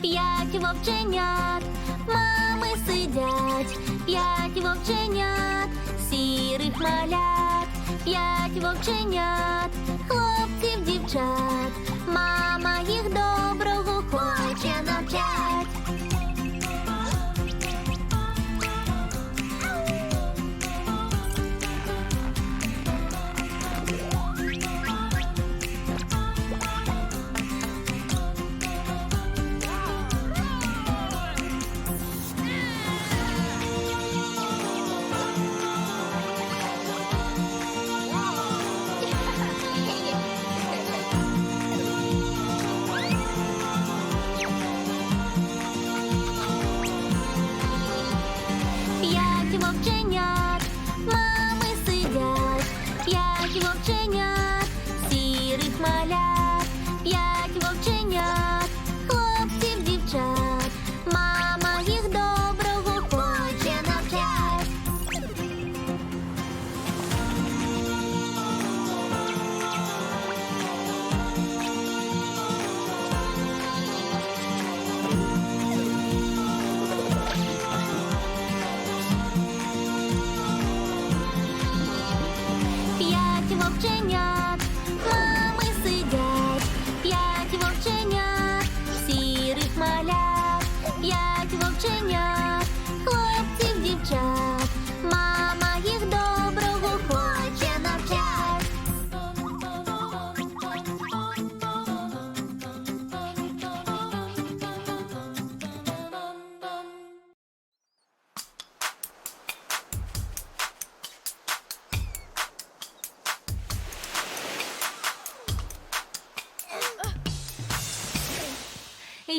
п'ять вовченят, мами сидять, п'ять вовченят, сірих малят, п'ять вовченят, хлопців, дівчат.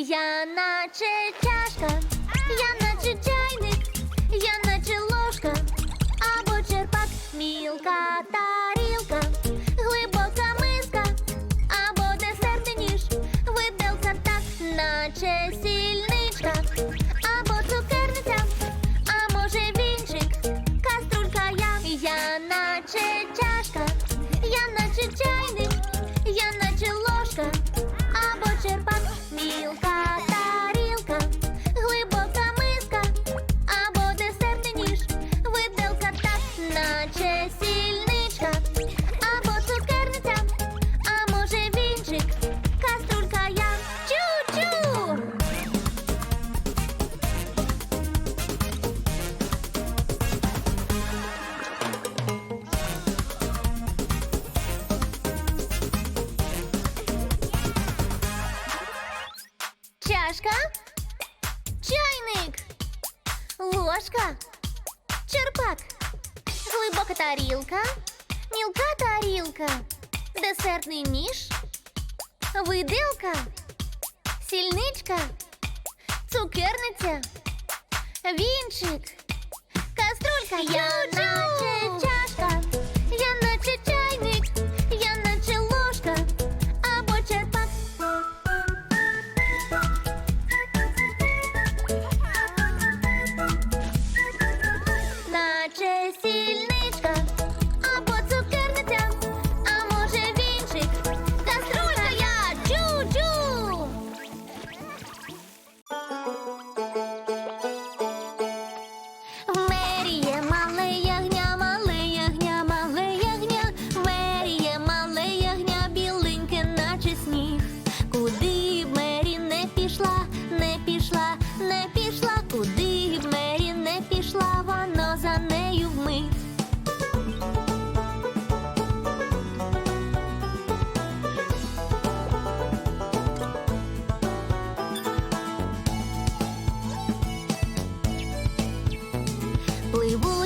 я наче чашка.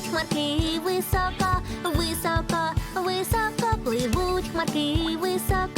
пливуть хмарки високо, високо, високо пливуть хмарки високо.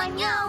mañana.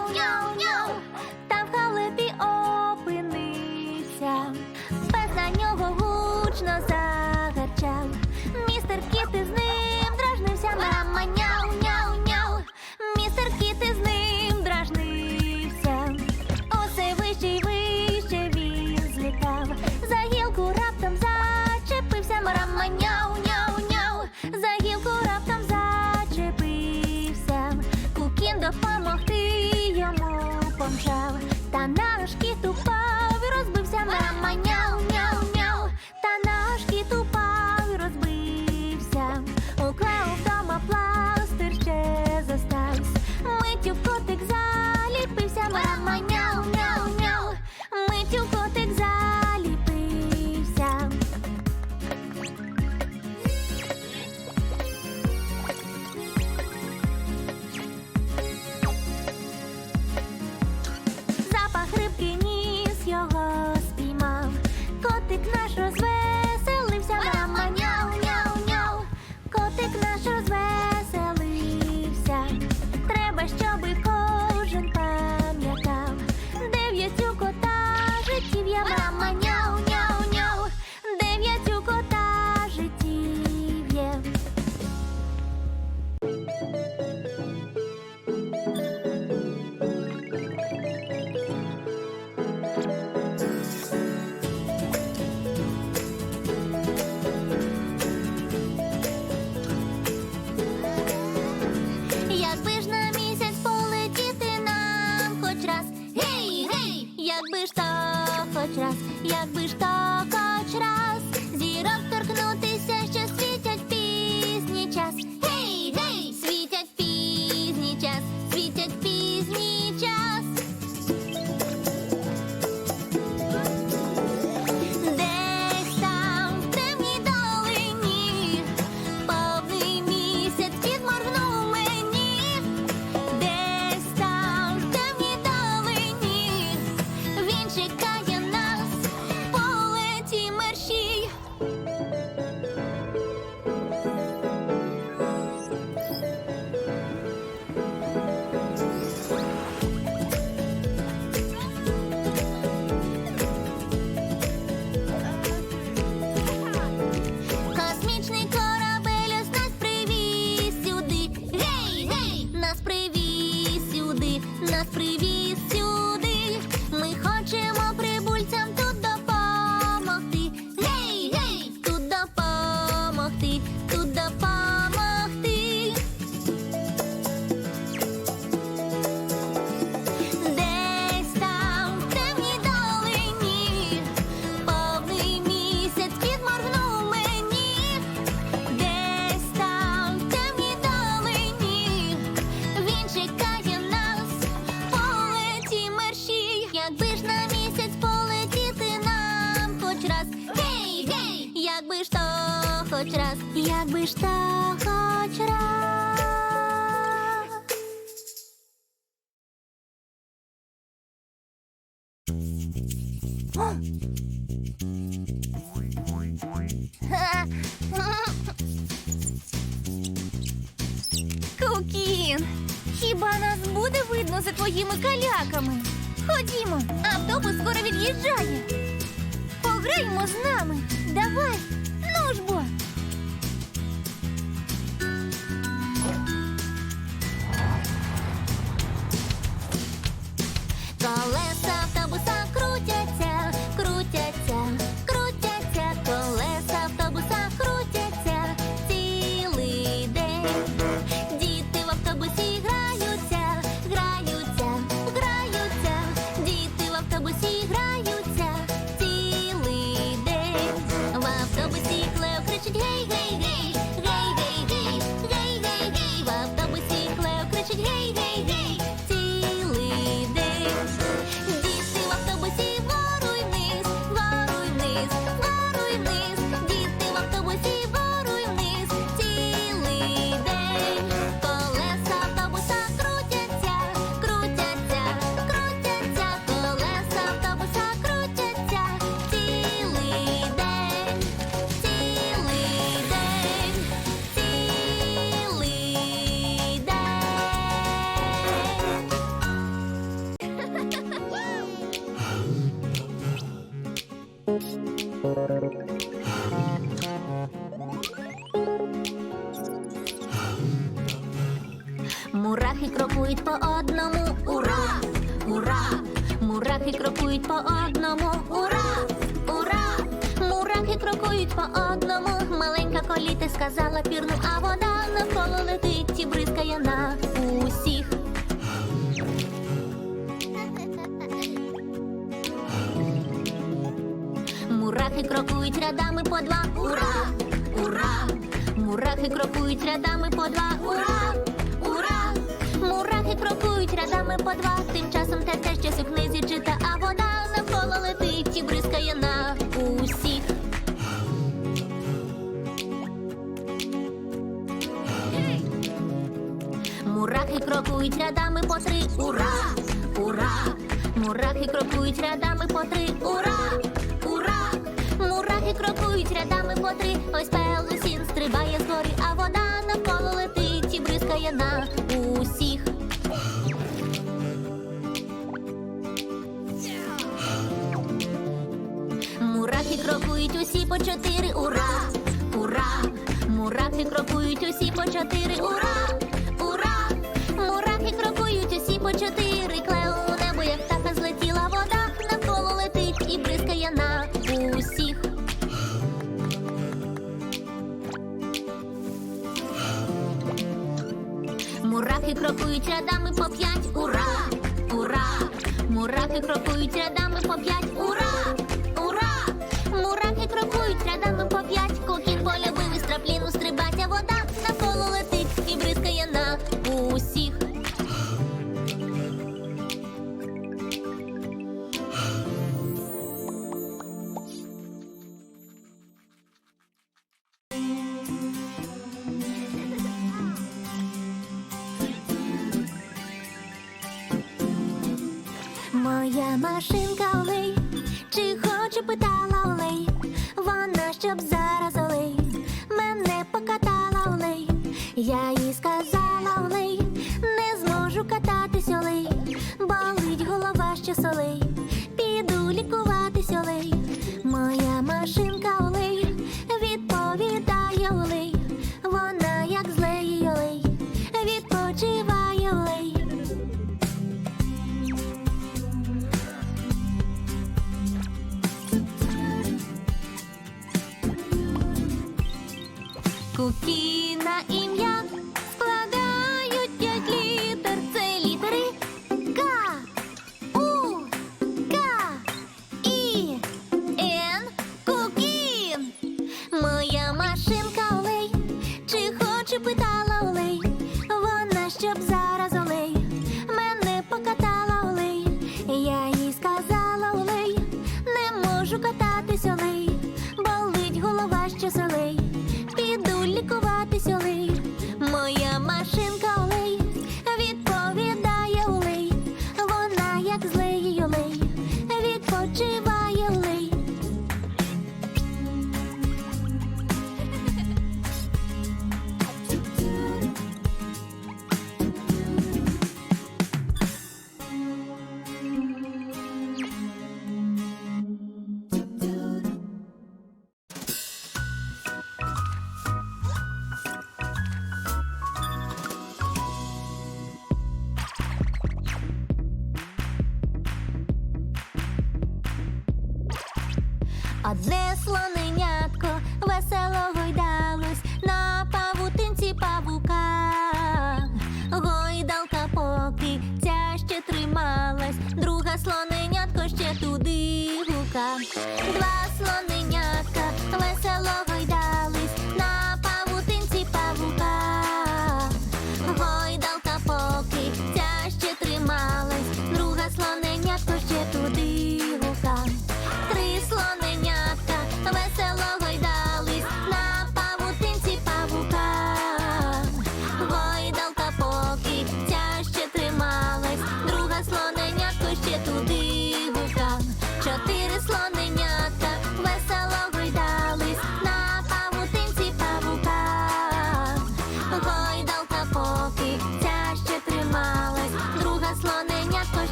сказала пірним, а вода навколо летить і бризкає на усіх. Мурахи крокують рядами по два. Ура! Ура! Мурахи крокують рядами по два. Ура! Ура! Мурахи крокують рядами по два. Тим часом те, те ще у книзі а вода навколо летить і бризкає. крокують рядами по три. Ура! Ура! Мурахи крокують рядами по три. Ура! Ура! Мурахи крокують рядами по три. Ось пелусін стрибає згори, а вода навколо летить і бризкає на усіх. Мурахи крокують усі по чотири. Ура! Ура! Мурахи крокують усі по чотири. Ура! পুইটা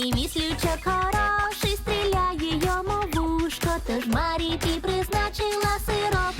Мій міслюча хороший стріляє йому в тож Марі пі призначила сироп.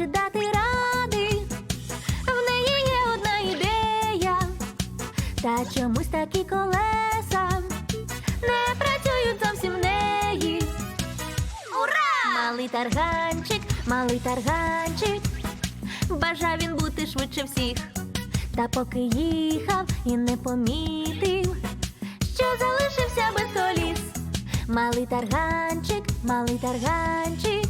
Хоче дати ради, в неї є одна ідея, та чомусь такі колеса не працюють зовсім в неї. Ура! Малий тарганчик, малий тарганчик, бажав він бути швидше всіх. Та поки їхав і не помітив, що залишився без коліс. Малий тарганчик, малий тарганчик,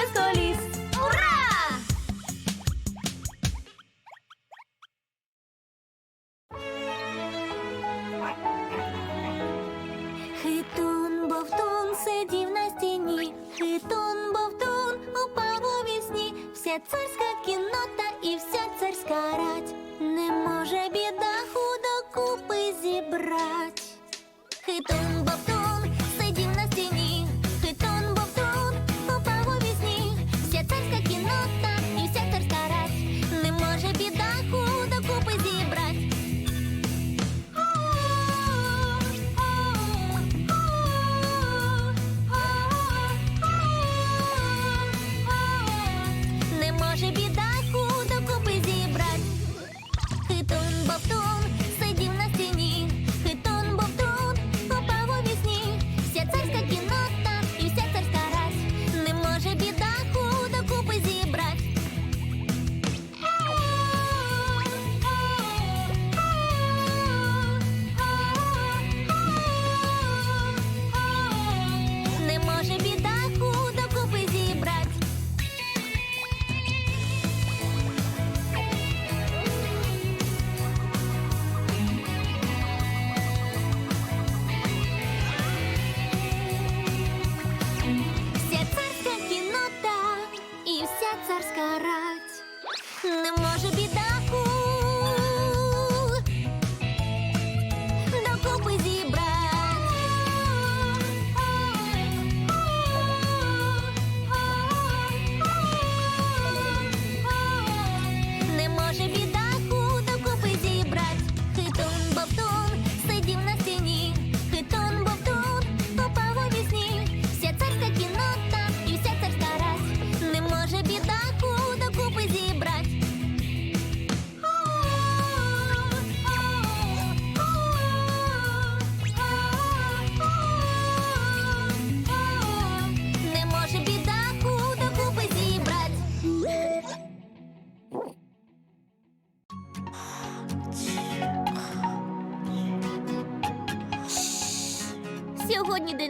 些最。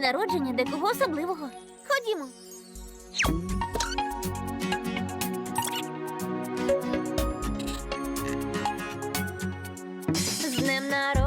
Народження декого особливого. Ходімо. З днем народження